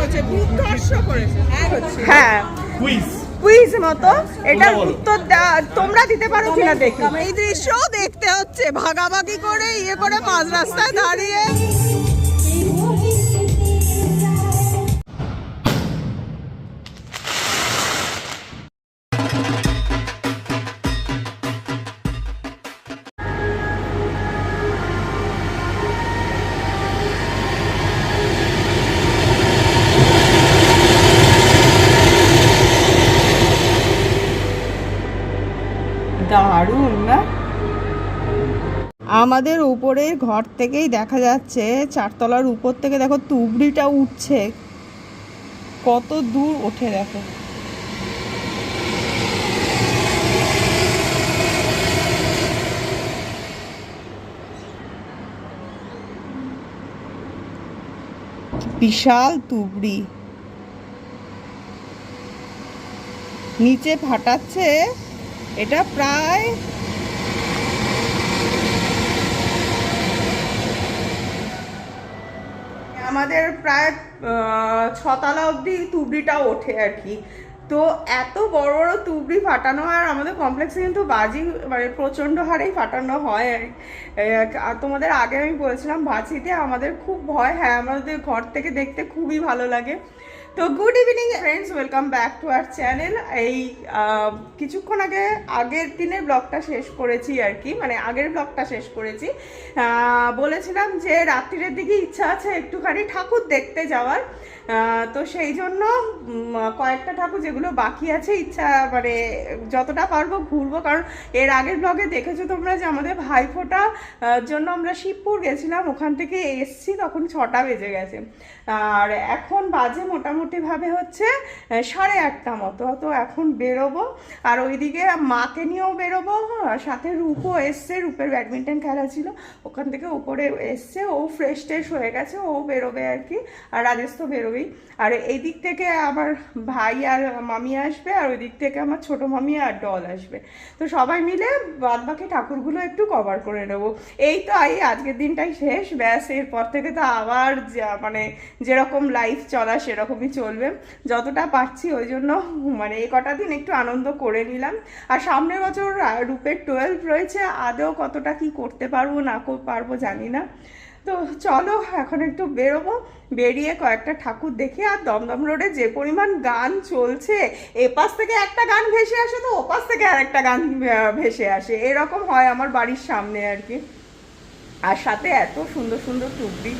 করেছে দুর্ধর্ষ করেছে। হ্যাঁ। হ্যাঁ কুইজ কুইজ মতো এটার উত্তর দেওয়া- তোমরা দিতে পারো কিনা দেখি। এই দৃশ্য দেখতে হচ্ছে ভাগাভাগি করে ইয়ে করে মাঝ রাস্তায় দাঁড়িয়ে। আমাদের উপরের ঘর থেকেই দেখা যাচ্ছে, চারতলার উপর থেকে দেখো তুবড়িটা উঠছে। কত দূর ওঠে দেখো। বিশাল তুবড়ি। নিচে ফাটাচ্ছে, এটা প্রায় আমাদের প্রায় ছতলা অবধি তুবড়িটা ওঠে আর কি। তো এত বড় বড় তুবড়ি ফাটানো আর আমাদের কমপ্লেক্সে কিন্তু বাজি মানে প্রচণ্ড হারেই ফাটানো হয় আর তোমাদের আগে আমি বলেছিলাম বাজিতে আমাদের খুব ভয় হ্যাঁ আমাদের ঘর থেকে দেখতে খুবই ভালো লাগে। তো good evening friends welcome back to our channel এই কিছুক্ষণ আগে, আগের দিনের ব্লগটা শেষ করেছি আর কি মানে আগের ব্লগটা শেষ করেছি। বলেছিলাম যে রাত্রিরের দিকে ইচ্ছা আছে একটুখানি ঠাকুর দেখতে যাওয়ার। তো সেই জন্য কয়েকটা ঠাকুর যেগুলো বাকি আছে, ইচ্ছা মানে যতটা পারব ঘুরবো। কারণ এর আগের ব্লগে দেখেছ তোমরা যে আমাদের ভাইফোঁটা জন্য আমরা শিবপুর গেছিলাম। ওখান থেকে এসছি, তখন ছটা বেজে গেছে। আর এখন বাজে মোটামুটিভাবে হচ্ছে সাড়ে আটটা মতো। তো এখন বেরোবো। আর ওইদিকে মাকে নিয়েও বেরোবো হ্যাঁ, সাথে রূপও এসছে রূপের ব্যাডমিন্টন খেলা ছিল। ওখান থেকে উপরে এসছে ও ফ্রেশ ট্রেশ হয়ে গেছে ও বেরোবে আর কি। আর রাজেশ তো বেরোবেই। আর এই দিক থেকে আমার ভাই আর মামি আসবে আর ওই দিক থেকে আমার ছোট মামি আর ডল আসবে। তো সবাই মিলে বাদ বাকি ঠাকুরগুলো একটু কভার করে নেব। এই তো এই আজকের দিনটাই শেষ। ব্যাস এরপর থেকে তো আবার মানে যেরকম লাইফ চলা সেরকমই চলবে। যতটা পারছি ওই জন্য মানে এই কটা দিন একটু আনন্দ করে নিলাম। আর সামনের বছর রূপের টুয়েলভ রয়েছে, আদৌ কতটা কি করতে পারব, না পারব জানি না। তো চলো এখন একটু বেরোবো, বেরিয়ে কয়েকটা ঠাকুর দেখে আর দমদম রোডে যে পরিমাণ গান চলছে, এপাশ থেকে একটা গান ভেসে আসে তো ওপাশ থেকে আর একটা গান ভেসে আসে। এরকম হয় আমার বাড়ির সামনে আর কি। আর সাথে এত সুন্দর সুন্দর টুকরি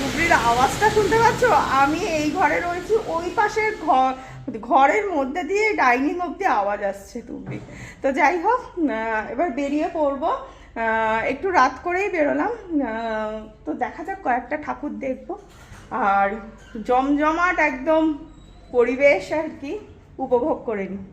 টুকরির আওয়াজটা শুনতে পাচ্ছ? আমি এই ঘরে রয়েছি, ওই পাশের ঘর, ঘরের মধ্যে দিয়ে ডাইনিং অব্দি আওয়াজ আসছে টুকরি তো যাই হোক এবার বেরিয়ে পড়ব। একটু রাত করেই বেরোলাম। তো দেখা যাক কয়েকটা ঠাকুর দেখব। আর জমজমাট একদম পরিবেশ আর কি উপভোগ করে নিই।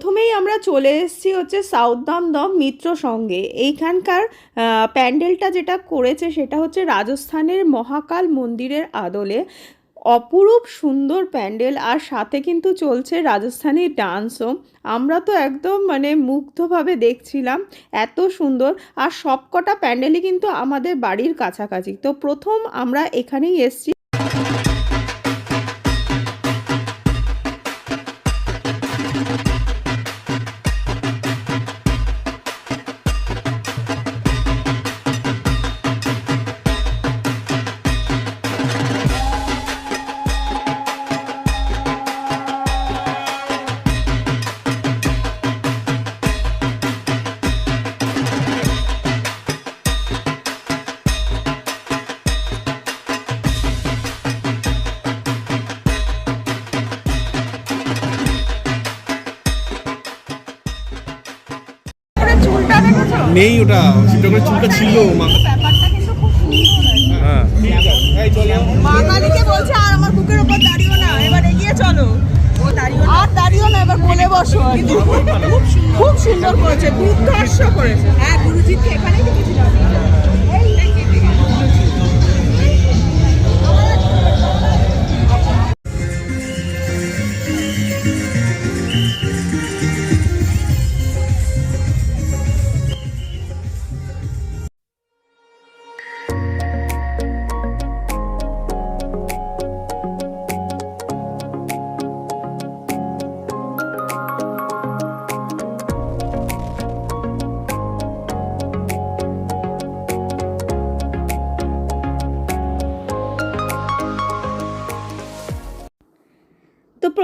প্রথমেই আমরা চলে এসেছি হচ্ছে সাউথ দমদম মিত্র সঙ্গে। এইখানকার প্যান্ডেলটা যেটা করেছে সেটা হচ্ছে রাজস্থানের মহাকাল মন্দিরের আদলে। অপরূপ সুন্দর প্যান্ডেল আর সাথে কিন্তু চলছে রাজস্থানি ডান্সও। আমরা তো একদম মানে মুগ্ধভাবে দেখছিলাম, এত সুন্দর। আর সবকটা প্যান্ডেলই কিন্তু আমাদের বাড়ির কাছাকাছি। তো প্রথম আমরা এখানেই এসছি। নেই ওটা সেটা করে চুলটা ছিল মা। ব্যাপারটা কিন্তু খুব সুন্দর হ্যাঁ। মা বলছে আর আমার বুকের দাঁড়িও না এবার এগিয়ে চলো। আর দাঁড়িও না এবার বলে বসো। খুব সুন্দর করেছে দুর্ধর্ষ করেছে। হ্যাঁ গুরুজি জিতকে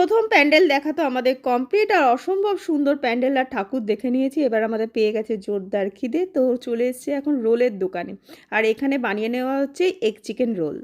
প্রথম প্যান্ডেল দেখা তো আমাদের কমপ্লিট আর অসম্ভব সুন্দর প্যান্ডেল আর ঠাকুর দেখে নিয়েছি। এবার আমাদের পেয়ে গেছে জোরদার খিদে, তো চলে এসছে এখন রোলের দোকানে। আর এখানে বানিয়ে নেওয়া হচ্ছে এগ চিকেন রোল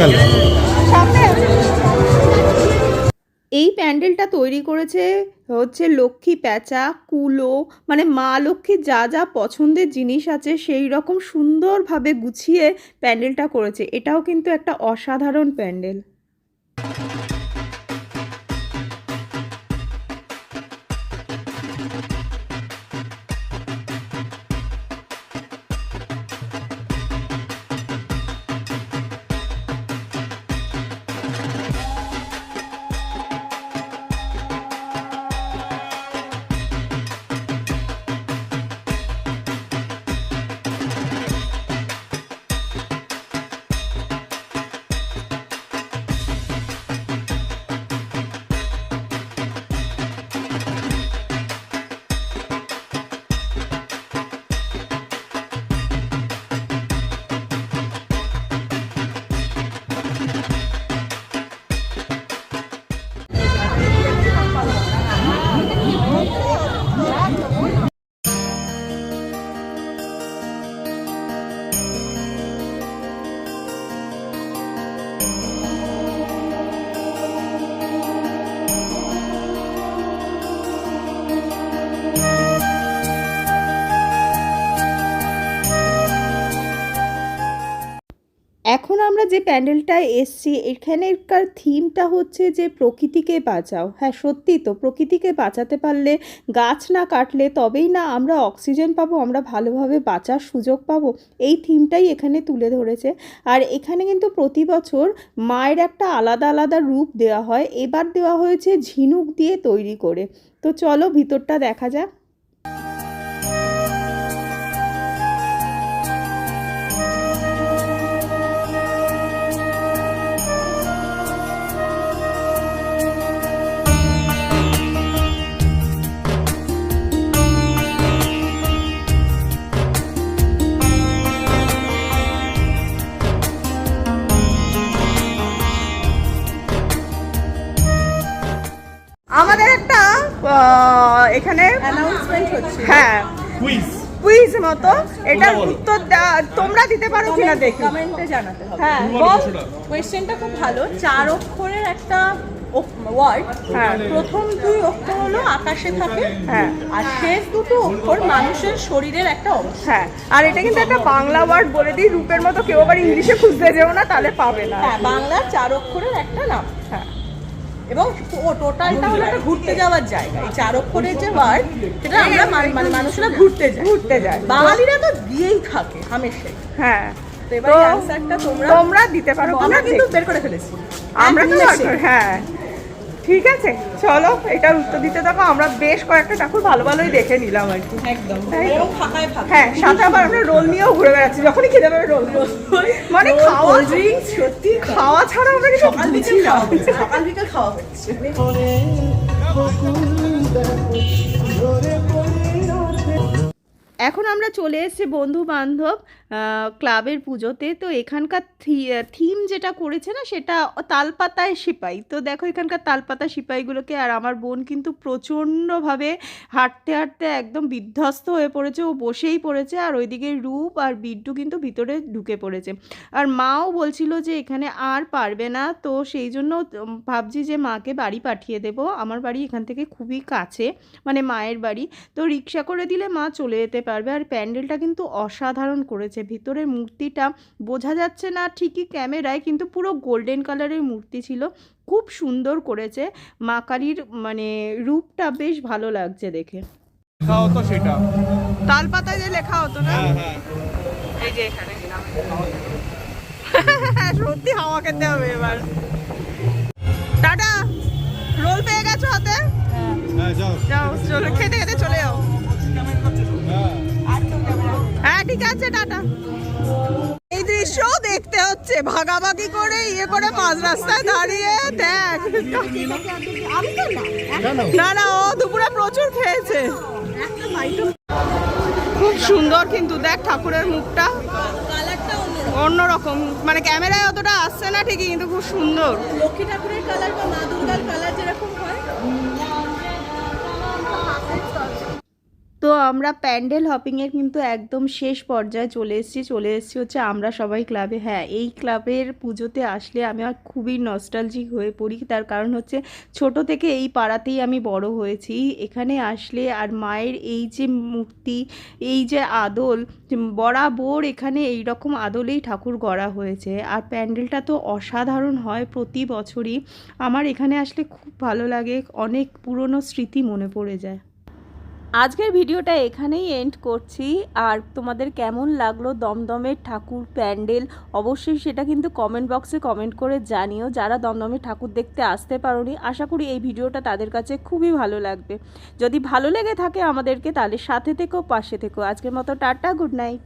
গেল। এই প্যান্ডেলটা তৈরি করেছে হচ্ছে লক্ষ্মী প্যাঁচা, কুলো মানে মা লক্ষ্মীর যা যা পছন্দের জিনিস আছে সেই রকম সুন্দরভাবে গুছিয়ে প্যান্ডেলটা করেছে। এটাও কিন্তু একটা অসাধারণ প্যান্ডেল। যে প্যান্ডেলটায় এসছি, এখানেকার থিমটা হচ্ছে যে প্রকৃতিকে বাঁচাও। হ্যাঁ সত্যি তো, প্রকৃতিকে বাঁচাতে পারলে গাছ না কাটলে তবেই না আমরা অক্সিজেন পাবো, আমরা ভালোভাবে বাঁচার সুযোগ পাবো। এই থিমটাই এখানে তুলে ধরেছে। আর এখানে কিন্তু প্রতি বছর মায়ের একটা আলাদা আলাদা রূপ দেওয়া হয়। এবার দেওয়া হয়েছে ঝিনুক দিয়ে তৈরি করে। তো চলো ভিতরটা দেখা যাক। এখানে অ্যানাউন্সমেন্ট হচ্ছে। হ্যাঁ। কুইজ কুইজ মতো। এটার বলো। উত্তর তোমরা দিতে পারো কিনা দেখি। কমেন্টে জানাতে হবে। হ্যাঁ বল কোয়েশ্চেনটা খুব ভালো। চার অক্ষরের একটা ওয়ার্ড হ্যাঁ। প্রথম দুই অক্ষর হলো আকাশে থাকে। হ্যাঁ। আর শেষ দুটো অক্ষর মানুষের শরীরের একটা অংশ। হ্যাঁ। আর এটা কিন্তু একটা বাংলা ওয়ার্ড বলে দিই। রূপের মতো কেউ আবার ইংলিশে খুঁজতে যেও না তাহলে পাবে না। হ্যাঁ বাংলার চার অক্ষরের একটা নাম। হ্যাঁ। এবং টোটালটা হলো একটা ঘুরতে যাওয়ার জায়গা। এই চার অক্ষরের যে ওয়ার্ড সেটা আমরা মানে মানুষরা ঘুরতে যায়। ঘুরতে যায়। বাঙালিরা তো দিয়েই থাকে হামেশাই হ্যাঁ। তো এবার তোমরা তোমরা দিতে পারো আমরা কিন্তু বের করে ফেলেছি। আমরা তো হ্যাঁ। ঠিক আছে চলো এটার উত্তর দিতে থাকো আমরা বেশ কয়েকটা ঠাকুর ভালো ভালোই দেখে নিলাম আর কি। একদম হ্যাঁ সাথে আবার আমরা রোল নিয়েও ঘুরে বেড়াচ্ছি যখনই খেতে পাবে রোল মানে খাওয়া ড্রিঙ্কস সত্যি খাওয়া ছাড়া আমরা কিছু সকাল বিকেল খাওয়া সকাল বিকেল খাওয়া হচ্ছে। এখন আমরা চলে এসেছি বন্ধু বান্ধব ক্লাবের পুজোতে। তো এখানকার থিম যেটা করেছে না, সেটা তালপাতায় সিপাই। তো দেখো এখানকার তালপাতা সিপাইগুলোকে, আর আমার বোন কিন্তু প্রচণ্ডভাবে হাঁটতে হাঁটতে একদম বিধ্বস্ত হয়ে পড়েছে। ও বসেই পড়েছে, আর ওইদিকে রূপ আর বিড্ডু কিন্তু ভিতরে ঢুকে পড়েছে। আর মাও বলছিল যে এখানে আর পারবে না, তো সেই জন্য ভাবছি যে মাকে বাড়ি পাঠিয়ে দেব। আমার বাড়ি এখান থেকে খুবই কাছে মানে মায়ের বাড়ি। তো রিক্সা করে দিলে মা চলে যেতে পারবে। আর প্যান্ডেলটা কিন্তু অসাধারণ করেছে। ভিতরের মূর্তিটা বোঝা যাচ্ছে না ঠিকই ক্যামেরায় কিন্তু পুরো গোল্ডেন কালারের মূর্তি ছিল। খুব সুন্দর করেছে। মা কালীর মানে রূপটা বেশ ভালো লাগছে দেখে। লেখা হতো সেটা। যে লেখা হতো না? হ্যাঁ হ্যাঁ। এই যে এখানে সত্যি হাওয়া খেতে হবে এবার। টাটা! রোল পেয়ে গেছো হাতে? হ্যাঁ যাও চলো খেতে খেতে চলে যাও। ঠিক আছে, টাটা। এই দৃশ্য দেখতে হচ্ছে ভাগাভাগি করে ইয়ে করে মাঝ রাস্তায় দাঁড়িয়ে, দেখ। না না না ও দুপুরে প্রচুর খেয়েছে। খুব সুন্দর কিন্তু, দেখ ঠাকুরের মুখটা। অন্যরকম মানে ক্যামেরায় অতটা আসছে না ঠিকই, কিন্তু খুব সুন্দর। লক্ষ্মী ঠাকুরের কালার বা মা দুর্গার কালার যেরকম হয় তো আমরা প্যান্ডেল হপিংয়ের কিন্তু একদম শেষ পর্যায়ে চলে এসেছি চলে এসেছি হচ্ছে আমরা সবাই ক্লাবে। হ্যাঁ এই ক্লাবের পুজোতে আসলে আমি আর খুবই নস্টালজিক হয়ে পড়ি। তার কারণ হচ্ছে ছোট থেকে এই পাড়াতেই আমি বড় হয়েছি। এখানে আসলে আর মায়ের এই যে মূর্তি, এই যে আদল, বরাবর এখানে এই রকম আদলেই ঠাকুর গড়া হয়েছে। আর প্যান্ডেলটা তো অসাধারণ হয় প্রতি বছরই। আমার এখানে আসলে খুব ভালো লাগে, অনেক পুরনো স্মৃতি মনে পড়ে যায়। আজকের ভিডিওটা এখানেই এন্ড করছি। আর তোমাদের কেমন লাগল দমদমের ঠাকুর প্যান্ডেল? অবশ্যই সেটা কিন্তু কমেন্ট বক্সে কমেন্ট করে জানিও। যারা দমদমের ঠাকুর দেখতে আসতে পারোনি, আশা করি এই ভিডিওটা তাদের কাছে খুবই ভালো লাগবে। যদি ভালো লেগে থাকে আমাদেরকে, তাহলে সাথে থেকেও পাশে থেকেও আজকের মতো টাটা গুড নাইট